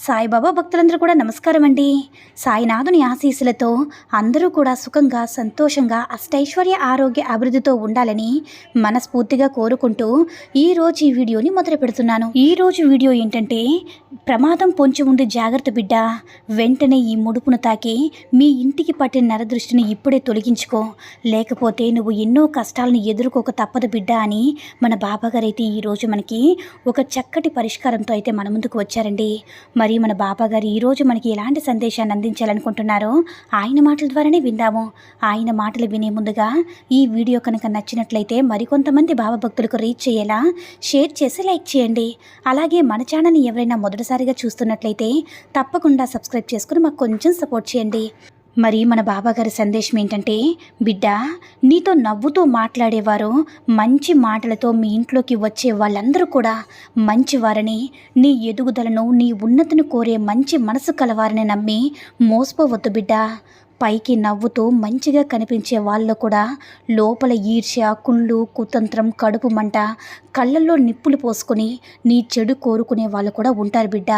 సాయిబాబా భక్తులందరూ కూడా నమస్కారం అండి సాయినాథుని ఆశీస్సులతో అందరూ కూడా సుఖంగా సంతోషంగా అష్టైశ్వర్య ఆరోగ్య అభివృద్ధితో ఉండాలని మనస్ఫూర్తిగా కోరుకుంటూ ఈరోజు ఈ వీడియోని మొదలు పెడుతున్నాను. ఈరోజు వీడియో ఏంటంటే ప్రమాదం పొంచి ఉంది జాగ్రత్త బిడ్డ. వెంటనే ఈ ముడుపును తాకి మీ ఇంటికి పట్టిన నరదృష్టిని ఇప్పుడే తొలగించుకో. లేకపోతే నువ్వు ఎన్నో కష్టాలను ఎదుర్కోక తప్పదు బిడ్డ అని మన బాబాగారైతే ఈరోజు మనకి ఒక చక్కటి పరిష్కారంతో అయితే మన ముందుకు వచ్చారండి. మరి మరి మన బాబాగారు ఈరోజు మనకి ఎలాంటి సందేశాన్ని అందించాలనుకుంటున్నారో ఆయన మాటల ద్వారానే విందాము. ఆయన మాటలు వినే ముందుగా ఈ వీడియో కనుక నచ్చినట్లయితే మరికొంతమంది బాబా భక్తులకు రీచ్ చేయేలా షేర్ చేసి లైక్ చేయండి. అలాగే మన ఛానల్ని ఎవరైనా మొదటిసారిగా చూస్తున్నట్లయితే తప్పకుండా సబ్స్క్రైబ్ చేసుకుని మాకు కొంచెం సపోర్ట్ చేయండి. మరి మన బాబాగారి సందేశం ఏంటంటే బిడ్డ నీతో నవ్వుతూ మాట్లాడేవారు మంచి మాటలతో మీ ఇంట్లోకి వచ్చే వాళ్ళందరూ కూడా మంచివారని నీ ఎదుగుదలను నీ ఉన్నతిని కోరే మంచి మనసు కలవారని నమ్మి మోసపోవద్దు బిడ్డ. పైకి నవ్వుతూ మంచిగా కనిపించే వాళ్ళు కూడా లోపల ఈర్ష్య కుళ్ళు కుతంత్రం కడుపు మంట కళ్ళల్లో నిప్పులు పోసుకొని నీ చెడు కోరుకునే వాళ్ళు కూడా ఉంటారు బిడ్డ.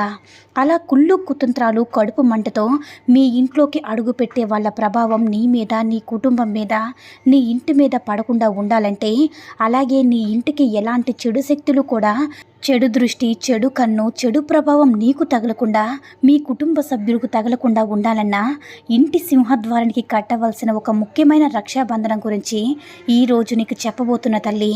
అలా కుళ్ళు కుతంత్రాలు కడుపు మంటతో మీ ఇంట్లోకి అడుగు పెట్టే వాళ్ళ ప్రభావం నీ మీద నీ కుటుంబం మీద నీ ఇంటి మీద పడకుండా ఉండాలంటే అలాగే నీ ఇంటికి ఎలాంటి చెడు శక్తులు కూడా చెడు దృష్టి చెడు కన్ను చెడు ప్రభావం నీకు తగలకుండా మీ కుటుంబ సభ్యులకు తగలకుండా ఉండాలన్నా ఇంటి సింహద్వారానికి కట్టవలసిన ఒక ముఖ్యమైన రక్షాబంధనం గురించి ఈరోజు నీకు చెప్పబోతున్న తల్లి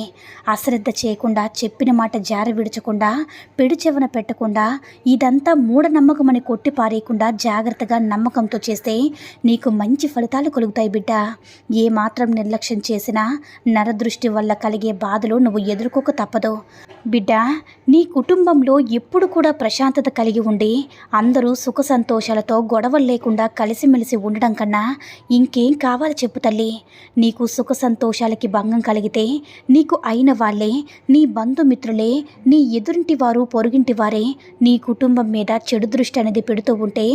అశ్రద్ధ చేయకుండా చెప్పిన మాట జార విడచకుండా పెడుచెవన పెట్టకుండా ఇదంతా మూఢనమ్మకమని కొట్టి పారేయకుండా జాగ్రత్తగా నమ్మకంతో చేస్తే నీకు మంచి ఫలితాలు కలుగుతాయి బిడ్డ. ఏ మాత్రం నిర్లక్ష్యం చేసినా నరదృష్టి వల్ల కలిగే బాధలు నువ్వు ఎదుర్కోక తప్పదు. బిడ్డ నీ కుటుంబంలో ఎప్పుడు కూడా ప్రశాంతత కలిగి ఉండి అందరూ సుఖ సంతోషాలతో గొడవలు లేకుండా కలిసిమెలిసి ఉండడం కన్నా ఇంకేం కావాలి చెప్పు తల్లి. నీకు సుఖ సంతోషాలకి భంగం కలిగితే నీకు అయిన వాళ్ళే నీ బంధుమిత్రులే నీ ఎదురింటి వారు పొరుగింటి వారే నీ కుటుంబం మీద చెడు దృష్టి అనేది పెడుతూ ఉంటే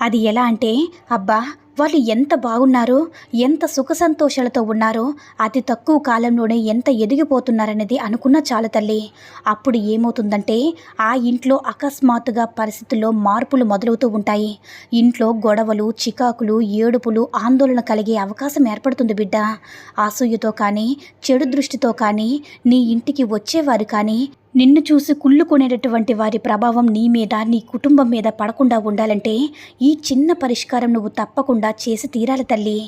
అది ఎలా అంటే అబ్బా వాళ్ళు ఎంత బాగున్నారో ఎంత సుఖ సంతోషాలతో ఉన్నారో అతి తక్కువ కాలంలోనే ఎంత ఎదిగిపోతున్నారనేది అనుకున్న చాలు తల్లి. అప్పుడు ఏమవుతుందంటే ఆ ఇంట్లో అకస్మాత్తుగా పరిస్థితుల్లో మార్పులు మొదలవుతూ ఉంటాయి. ఇంట్లో గొడవలు చికాకులు ఏడుపులు ఆందోళన కలిగే అవకాశం ఏర్పడుతుంది బిడ్డ. అసూయతో కానీ చెడు దృష్టితో కానీ నీ ఇంటికి వచ్చేవారు కానీ నిన్ను చూసి కుళ్ళుకునేటటువంటి వారి ప్రభావం నీ మీద నీ కుటుంబం మీద పడకుండా ఉండాలంటే ఈ చిన్న పరిష్కారం నువ్వు తప్పకుండా చేసి తీరాలి తల్లి.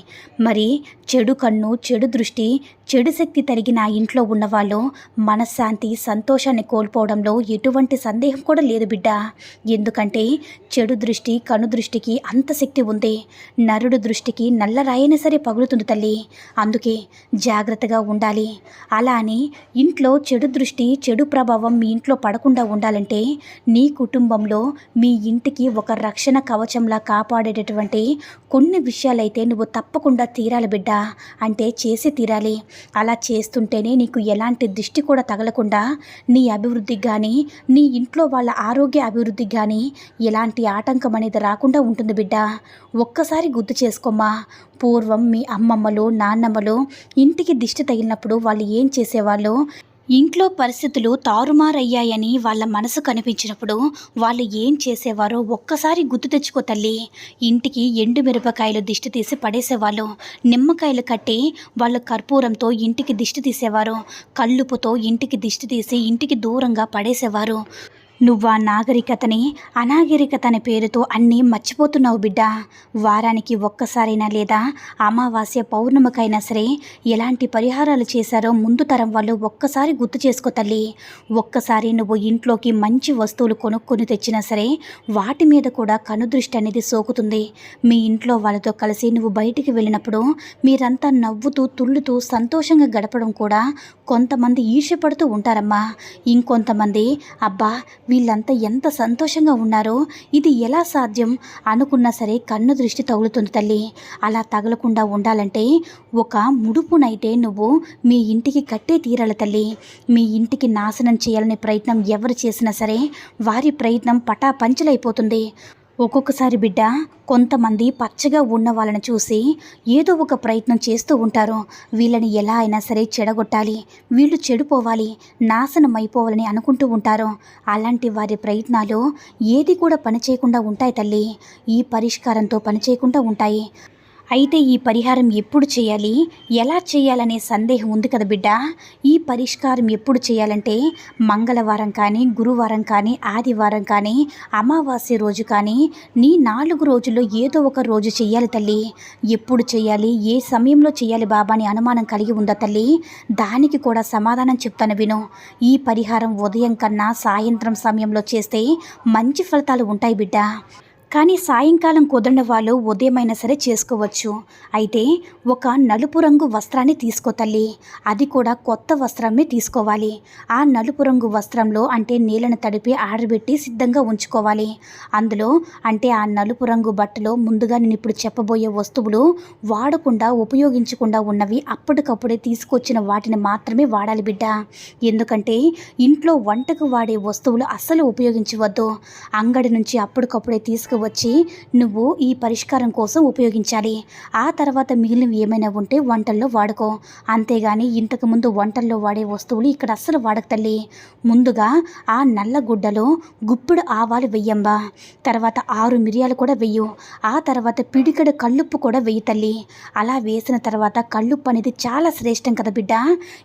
మరి చెడు కన్ను చెడు దృష్టి చెడు శక్తి తరిగి నా ఇంట్లో ఉన్నవాళ్ళు మనశ్శాంతి సంతోషాన్ని కోల్పోవడంలో ఎటువంటి సందేహం కూడా లేదు బిడ్డ. ఎందుకంటే చెడు దృష్టి కను దృష్టికి అంత శక్తి ఉంది. నరుడు దృష్టికి నల్లరాయన సరే పగులుతుంది తల్లి. అందుకే జాగ్రత్తగా ఉండాలి. అలా అని ఇంట్లో చెడు దృష్టి చెడు ప్రభావం మీ ఇంట్లో పడకుండా ఉండాలంటే నీ కుటుంబంలో మీ ఇంటికి ఒక రక్షణ కవచంలా కాపాడేటటువంటి కొన్ని విషయాలైతే నువ్వు తప్పకుండా తీరాలి బిడ్డ. అంటే చేసి తీరాలి. అలా చేస్తుంటేనే నీకు ఎలాంటి దిష్టి కూడా తగలకుండా నీ అభివృద్ధికి కానీ నీ ఇంట్లో వాళ్ళ ఆరోగ్య అభివృద్ధికి కానీ ఎలాంటి ఆటంకం అనేది రాకుండా ఉంటుంది బిడ్డ. ఒక్కసారి గుర్తు చేసుకోమ్మా. పూర్వం మీ అమ్మమ్మలు నాన్నమ్మలు ఇంటికి దిష్టి తగిలినప్పుడు వాళ్ళు ఏం చేసేవాళ్ళు? ఇంట్లో పరిస్థితులు తారుమారయ్యాయని వాళ్ళ మనసు కనిపించినప్పుడు వాళ్ళు ఏం చేసేవారో ఒక్కసారి గుర్తు తెచ్చుకో తల్లి. ఇంటికి ఎండు మిరపకాయలు దిష్టి తీసి పడేసేవాళ్ళు. నిమ్మకాయలు కట్టి వాళ్ళు కర్పూరంతో ఇంటికి దిష్టి తీసేవారు. కల్లుపుతో ఇంటికి దిష్టి తీసి ఇంటికి దూరంగా పడేసేవారు. నువ్వు నాగరికతని అనాగరికత అనే పేరుతో అన్నీ మర్చిపోతున్నావు బిడ్డ. వారానికి ఒక్కసారైనా లేదా అమావాస్య పౌర్ణమికైనా సరే ఎలాంటి పరిహారాలు చేశారో ముందు తరం వాళ్ళు ఒక్కసారి గుర్తు చేసుకో తల్లి. ఒక్కసారి నువ్వు ఇంట్లోకి మంచి వస్తువులు కొనుక్కొని తెచ్చినా సరే వాటి మీద కూడా కనుదృష్టి అనేది సోకుతుంది. మీ ఇంట్లో వాళ్ళతో కలిసి నువ్వు బయటికి వెళ్ళినప్పుడు మీరంతా నవ్వుతూ తుళ్ళుతూ సంతోషంగా గడపడం కూడా కొంతమంది ఈర్ష్యపడుతూ ఉంటారమ్మా. ఇంకొంతమంది అబ్బా వీళ్ళంతా ఎంత సంతోషంగా ఉన్నారో ఇది ఎలా సాధ్యం అనుకున్నా సరే కన్ను దృష్టి తగులుతుంది తల్లి. అలా తగలకుండా ఉండాలంటే ఒక ముడుపునైతే నువ్వు మీ ఇంటికి కట్టే తీరాలి తల్లి. మీ ఇంటికి నాశనం చేయాలనే ప్రయత్నం ఎవరు చేసినా సరే వారి ప్రయత్నం పటాపంచలైపోతుంది. ఒక్కొక్కసారి బిడ్డ కొంతమంది పచ్చగా ఉన్న వాళ్ళని చూసి ఏదో ఒక ప్రయత్నం చేస్తూ ఉంటారు. వీళ్ళని ఎలా అయినా సరే చెడగొట్టాలి. వీళ్ళు చెడిపోవాలి నాశనం అయిపోవాలని అనుకుంటూ ఉంటారు. అలాంటి వారి ప్రయత్నాలు ఏది కూడా పనిచేయకుండా ఉంటాయి తల్లి. ఈ పరిష్కారంతో పనిచేయకుండా ఉంటాయి. అయితే ఈ పరిహారం ఎప్పుడు చేయాలి? ఎలా చేయాలనే సందేహం ఉంది కదా బిడ్డ. ఈ పరిష్కారం ఎప్పుడు చేయాలంటే మంగళవారం కానీ గురువారం కానీ ఆదివారం కానీ అమావాస్య రోజు కానీ నీ నాలుగు రోజుల్లో ఏదో ఒక రోజు చేయాలి తల్లి. ఎప్పుడు చేయాలి? ఏ సమయంలో చేయాలి బాబా అని అనుమానం కలిగి ఉందా తల్లి? దానికి కూడా సమాధానం చెప్తాను విను. ఈ పరిహారం ఉదయం కన్నా సాయంత్రం సమయంలో చేస్తే మంచి ఫలితాలు ఉంటాయి బిడ్డ. కానీ సాయంకాలం కుదరని వాళ్ళు ఉదయమైనా సరే చేసుకోవచ్చు. అయితే ఒక నలుపు రంగు వస్త్రాన్ని తీసుకో తల్లి. అది కూడా కొత్త వస్త్రమే తీసుకోవాలి. ఆ నలుపు రంగు వస్త్రంలో అంటే నీళ్ళను తడిపి ఆడబెట్టి సిద్ధంగా ఉంచుకోవాలి. అందులో అంటే ఆ నలుపు రంగు బట్టలో ముందుగా నేను ఇప్పుడు చెప్పబోయే వస్తువులు వాడకుండా ఉపయోగించకుండా ఉన్నవి అప్పటికప్పుడే తీసుకొచ్చిన వాటిని మాత్రమే వాడాలి బిడ్డ. ఎందుకంటే ఇంట్లో వంటకు వాడే వస్తువులు అస్సలు ఉపయోగించవద్దు. అంగడి నుంచి అప్పటికప్పుడే తీసుకు వచ్చి నువ్వు ఈ పరిష్కారం కోసం ఉపయోగించాలి. ఆ తర్వాత మిగిలినవి ఏమైనా ఉంటే వంటల్లో వాడుకో. అంతేగాని ఇంతకు ముందు వంటల్లో వాడే వస్తువులు ఇక్కడ అస్సలు వాడక తల్లి. ముందుగా ఆ నల్ల గుడ్డలో గుప్పిడు ఆవాలు వెయ్యంబా. తర్వాత ఆరు మిరియాలు కూడా వెయ్యు. ఆ తర్వాత పిడికడు కల్లుప్పు కూడా వెయ్యి తల్లి. అలా వేసిన తర్వాత కల్లుప్పు అనేది చాలా శ్రేష్టం కదా బిడ్డ.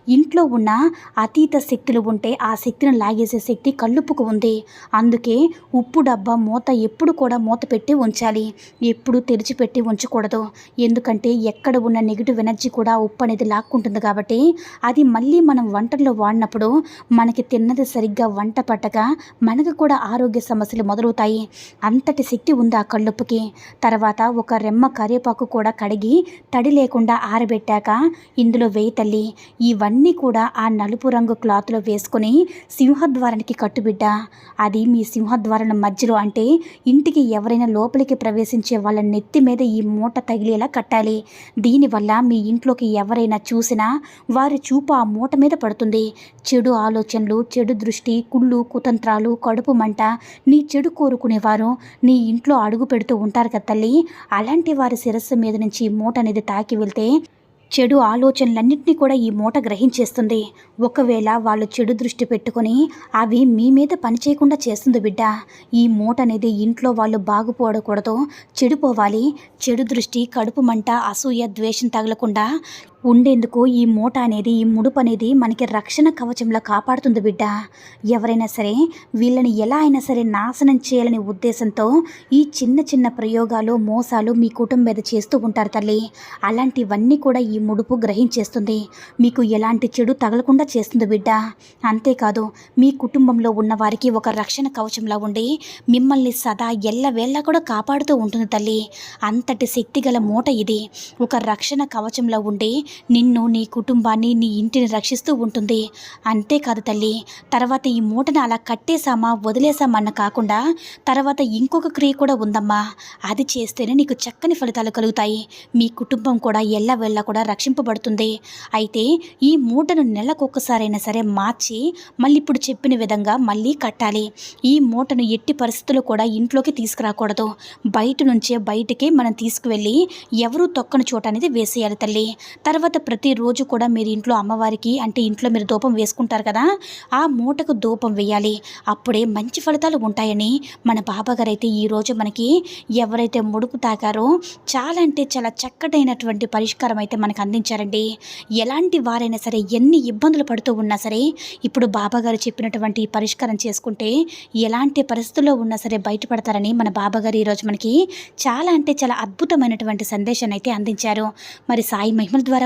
ఇంట్లో ఉన్న అతీత శక్తులు ఉంటే ఆ శక్తిని లాగేసే శక్తి కల్లుప్పుకు ఉంది. అందుకే ఉప్పు డబ్బా మూత ఎప్పుడు కూడా మూత పెట్టి ఉంచాలి. ఎప్పుడు తెరిచిపెట్టి ఉంచకూడదు. ఎందుకంటే ఎక్కడ ఉన్న నెగిటివ్ ఎనర్జీ కూడా ఉప్పు అనేది లాక్కుంటుంది కాబట్టి అది మళ్ళీ మనం వంటల్లో వాడినప్పుడు మనకి తిన్నది సరిగ్గా వంట పట్టక మనకు కూడా ఆరోగ్య సమస్యలు మొదలవుతాయి. అంతటి శక్తి ఉంది ఆ కళ్ళుప్పుకి. తర్వాత ఒక రెమ్మ కరివేపాకు కూడా కడిగి తడి లేకుండా ఆరబెట్టాక ఇందులో వేయి తల్లి. ఇవన్నీ కూడా ఆ నలుపు రంగు క్లాత్లో వేసుకొని సింహద్వారానికి కట్టుబిడ్డ. అది మీ సింహద్వారం మధ్యలో అంటే ఇంటికి ఎవరైనా లోపలికి ప్రవేశించే వాళ్ళ నెత్తి మీద ఈ మూట తగిలేలా కట్టాలి. దీనివల్ల మీ ఇంట్లోకి ఎవరైనా చూసినా వారి చూపు ఆ మూట మీద పడుతుంది. చెడు ఆలోచనలు చెడు దృష్టి కుళ్ళు కుతంత్రాలు కడుపు మంట నీ చెడు కోరుకునేవారు నీ ఇంట్లో అడుగు పెడుతూ ఉంటారు కదా తల్లి. అలాంటి వారి శిరస్సు మీద నుంచి మూట అనేది తాకి వెళ్తే చెడు ఆలోచనలన్నింటినీ కూడా ఈ మూట గ్రహించేస్తుంది. ఒకవేళ వాళ్ళు చెడు దృష్టి పెట్టుకొని అవి మీ మీద పనిచేయకుండా చేస్తుంది బిడ్డ. ఈ మూట అనేది ఇంట్లో వాళ్ళు బాగుపోడకూడదు. చెడిపోవాలి. చెడు దృష్టి కడుపు మంట అసూయ ద్వేషం తగలకుండా ఉండేందుకు ఈ మూట అనేది ఈ ముడుపు అనేది మనకి రక్షణ కవచంలా కాపాడుతుంది బిడ్డ. ఎవరైనా సరే వీళ్ళని ఎలా అయినా సరే నాశనం చేయాలనే ఉద్దేశంతో ఈ చిన్న చిన్న ప్రయోగాలు మోసాలు మీ కుటుంబం మీద చేస్తూ ఉంటారు తల్లి. అలాంటివన్నీ కూడా ఈ ముడుపు గ్రహించేస్తుంది. మీకు ఎలాంటి చెడు తగలకుండా చేస్తుంది బిడ్డ. అంతేకాదు మీ కుటుంబంలో ఉన్న వారికి ఒక రక్షణ కవచంలా ఉండి మిమ్మల్ని సదా ఎల్లవేళ్ళ కూడా కాపాడుతూ ఉంటుంది తల్లి. అంతటి శక్తిగల మూట ఇది. ఒక రక్షణ కవచంలో ఉండి నిన్ను నీ కుటుంబాన్ని నీ ఇంటిని రక్షిస్తూ ఉంటుంది. అంతేకాదు తల్లి తర్వాత ఈ మూటను అలా కట్టేశామా వదిలేశామన్న కాకుండా తర్వాత ఇంకొక క్రియ కూడా ఉందమ్మా. అది చేస్తేనే నీకు చక్కని ఫలితాలు కలుగుతాయి. మీ కుటుంబం కూడా ఎల్లవెళ్ళ కూడా రక్షింపబడుతుంది. అయితే ఈ మూటను నెలకొకసారైనా సరే మార్చి మళ్ళీ ఇప్పుడు చెప్పిన విధంగా మళ్ళీ కట్టాలి. ఈ మూటను ఎట్టి పరిస్థితుల్లో కూడా ఇంట్లోకి తీసుకురాకూడదు. బయట నుంచే బయటికి మనం తీసుకువెళ్ళి ఎవరు తొక్కని చోట అనేది వేసేయాలి తల్లి. తర్వాత ప్రతిరోజు కూడా మీరు ఇంట్లో అమ్మవారికి అంటే ఇంట్లో మీరు ధూపం వేసుకుంటారు కదా ఆ మూటకు ధూపం వేయాలి. అప్పుడే మంచి ఫలితాలు ఉంటాయని మన బాబాగారు అయితే ఈరోజు మనకి ఎవరైతే ముడుపు తాకారో చాలా అంటే చాలా చక్కటైనటువంటి పరిష్కారం అయితే మనకు అందించారండి. ఎలాంటి వారైనా సరే ఎన్ని ఇబ్బందులు పడుతూ ఉన్నా సరే ఇప్పుడు బాబాగారు చెప్పినటువంటి పరిష్కారం చేసుకుంటే ఎలాంటి పరిస్థితుల్లో ఉన్నా సరే బయటపడతారని మన బాబాగారు ఈరోజు మనకి చాలా అంటే చాలా అద్భుతమైనటువంటి సందేశాన్ని అయితే అందించారు. మరి సాయి మహిమల ద్వారా